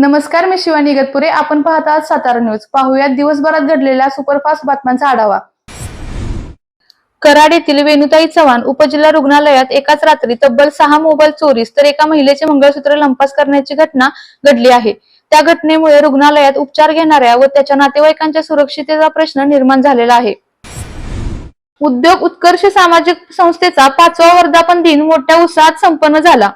नमस्कार मी शिवानी गतपुरे. आपण पाहत आहात सातारा न्यूज. पाहुयात दिवसभरात घडलेल्या सुपरफास्ट बातम्यांचा आढावा. कराड येथील वेणुताई चव्हाण उपजिल्हा रुग्णालयात एकाच रात्री तब्बल सहा मोबाईल चोरीस तर एका महिलेचे मंगळसूत्र लंपास करण्याची घटना घडली आहे. त्या घटनेमुळे रुग्णालयात उपचार घेणाऱ्या व त्याच्या नातेवाईकांच्या सुरक्षितेचा प्रश्न निर्माण झालेला आहे. उद्योग उत्कर्ष सामाजिक संस्थेचा पाचवा वर्धापन दिन मोठ्या उत्साहात संपन्न झाला.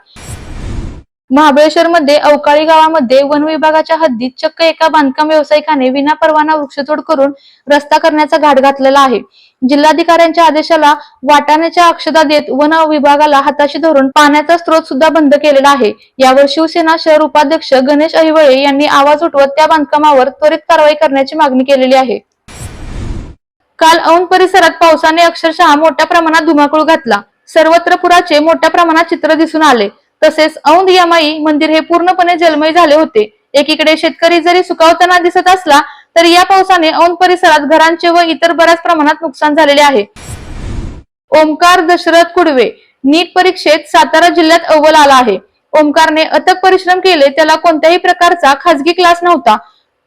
महाबळेश्वर मध्ये अवकाळी गावामध्ये वन विभागाच्या हद्दीत चक्क एका बांधकाम व्यावसायिकाने विनापरवाना वृक्षतोड करून रस्ता करण्याचा घाट घातलेला आहे. जिल्हाधिकाऱ्यांच्या आदेशाला वाटाण्याच्या अक्षता देत वन विभागाला हाताशी धरून पाण्याचा स्रोत सुद्धा बंद केलेला आहे. यावर शिवसेना शहर उपाध्यक्ष गणेश अहिवळे यांनी आवाज उठवत त्या बांधकामावर त्वरित कारवाई करण्याची मागणी केलेली आहे. काल औंध परिसरात पावसाने अक्षरशः मोठ्या प्रमाणात धुमाकूळ घातला. सर्वत्र पुराचे मोठ्या प्रमाणात चित्र दिसून आले. तसेच औंध यमाई मंदिर हे पूर्णपणे जलमय झाले होते. एकीकडे शेतकरी जरी सुकावताना दिसत असला तरी या पावसाने औंध परिसरात घरांचे व इतर बऱ्याच प्रमाणात नुकसान झालेले आहे. ओमकार दशरथ कुडवे नीट परीक्षेत सातारा जिल्ह्यात अव्वल आला आहे. ओमकारने अथक परिश्रम केले त्याला कोणत्याही प्रकारचा खासगी क्लास नव्हता.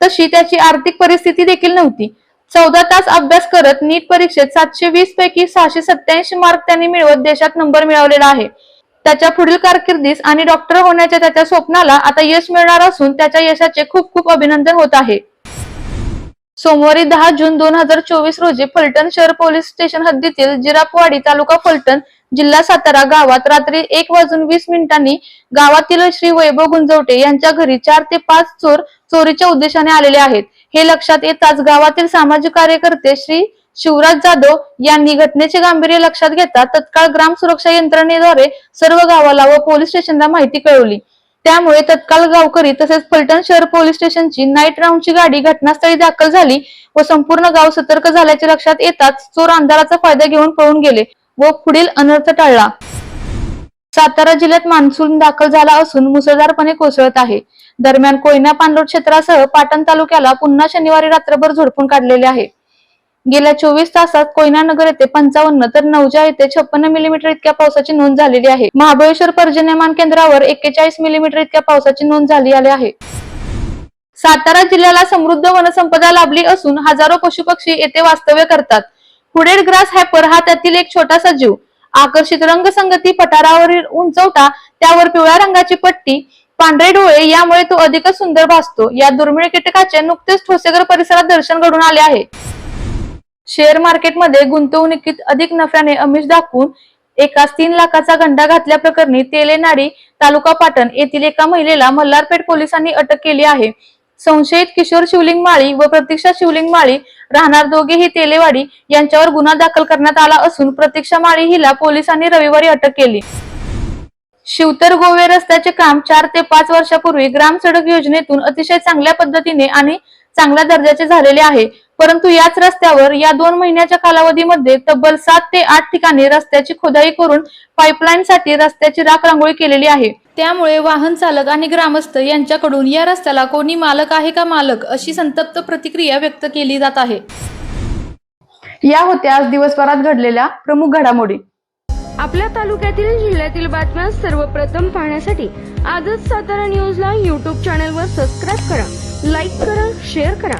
तशी त्याची आर्थिक परिस्थिती देखील नव्हती. चौदा तास अभ्यास करत नीट परीक्षेत सातशे वीस पैकी सहाशे सत्याऐंशी मार्क त्यांनी मिळवत देशात नंबर मिळवलेला आहे. त्याच्या पुढील कारकिर्दीस आणि डॉक्टर होण्याच्या त्याच्या स्वप्नाला आता यश मिळणार असून त्याच्या यशाचे खूप खूप अभिनंदन होत आहे. सोमवारी दहा जून दोन हजार चोवीस रोजी फलटण शहर पोलीस स्टेशन हद्दीतील जिरापवाडी तालुका फलटण जिल्हा सातारा गावात रात्री एक वाजून वीस मिनिटांनी गावातील श्री वैभव गुंजवटे यांच्या घरी चार ते पाच चोर चोरीच्या उद्देशाने आलेले आहेत. हे लक्षात येताच गावातील सामाजिक कार्यकर्ते श्री शिवराज जाधव यांनी घटनेचे गांभीर्य लक्षात घेता तत्काळ ग्राम सुरक्षा यंत्रणेद्वारे सर्व गावाला व पोलीस स्टेशनला माहिती कळवली. त्यामुळे तत्काळ गावकरी तसेच फलटण शहर पोलीस स्टेशनची नाईट राऊंडची गाडी घटनास्थळी दाखल झाली व संपूर्ण गाव सतर्क झाल्याचे लक्षात येताच चोर अंधाराचा फायदा घेऊन पळून गेले व पुढील अनर्थ टाळला. सातारा जिल्ह्यात मान्सून दाखल झाला असून मुसळधारपणे कोसळत आहे. दरम्यान कोयना पाणलोट क्षेत्रासह पाटण तालुक्याला पुन्हा शनिवारी रात्रभर झोडपून काढलेले आहे. गेल्या चोवीस तासात कोयनानगर येथे पंचावन्न तर नवजा येथे छप्पन्न मिलीमीटर इतक्या पावसाची नोंद झालेली आहे. महाबळेश्वर पर्जन्यमान केंद्रावर एक्केचाळीस मिलीमीटर इतक्या पावसाची नोंद झाली आली आहे. सातारा जिल्ह्याला समृद्ध वनसंपदा लाभली असून हजारो पशुपक्षी येथे वास्तव्य करतात. हुडेड ग्रास हॅपर हा त्यातील एक छोटासा जीव आकर्षित रंगसंगती पठारावरील उंचवटा त्यावर पिवळ्या रंगाची पट्टी पांढरे डोळे यामुळे तो अधिकच सुंदर भासतो. या दुर्मिळ कीटकाचे नुकतेच ठोसेगर परिसरात दर्शन घडून आले आहे. शेअर मार्केटमध्ये गुंतवणुकीत अधिक नफ्याने अमिष दाखवून एकाच तीन लाखाचा गंडा घातल्या प्रकरणी तेलेनाडी तालुका पाटण येथील एका महिलेला मल्हारपेठ पोलिसांनी अटक केली आहे. संशयित किशोर शिवलिंग माळी व प्रतीक्षा शिवलिंग माळी राहणार दोघेही तेलेवाडी यांच्यावर गुन्हा दाखल करण्यात आला असून प्रतीक्षा माळी हिला पोलिसांनी रविवारी अटक केली. शिवतर गोवे रस्त्याचे काम चार ते पाच वर्षापूर्वी ग्राम सडक योजनेतून अतिशय चांगल्या पद्धतीने आणि चांगल्या दर्जाचे झालेले आहे. परंतु याच रस्त्यावर या दोन महिन्याच्या कालावधीमध्ये तब्बल सात ते आठ ठिकाणी रस्त्याची खोदाई करून पाईपलाईनसाठी रस्त्याची राख रांगोळी केलेली आहे. त्यामुळे वाहन चालक आणि ग्रामस्थ यांच्याकडून या रस्त्याला कोणी मालक आहे का मालक अशी संतप्त प्रतिक्रिया व्यक्त केली जात आहे. या होत्या आज दिवसभरात घडलेल्या प्रमुख घडामोडी. आपल्या तालुक्यातील जिल्ह्यातील बातम्या सर्वप्रथम पाहण्यासाठी आजच सातारा न्यूजला यूट्यूब चॅनलवर सबस्क्राईब करा लाईक करा शेअर करा.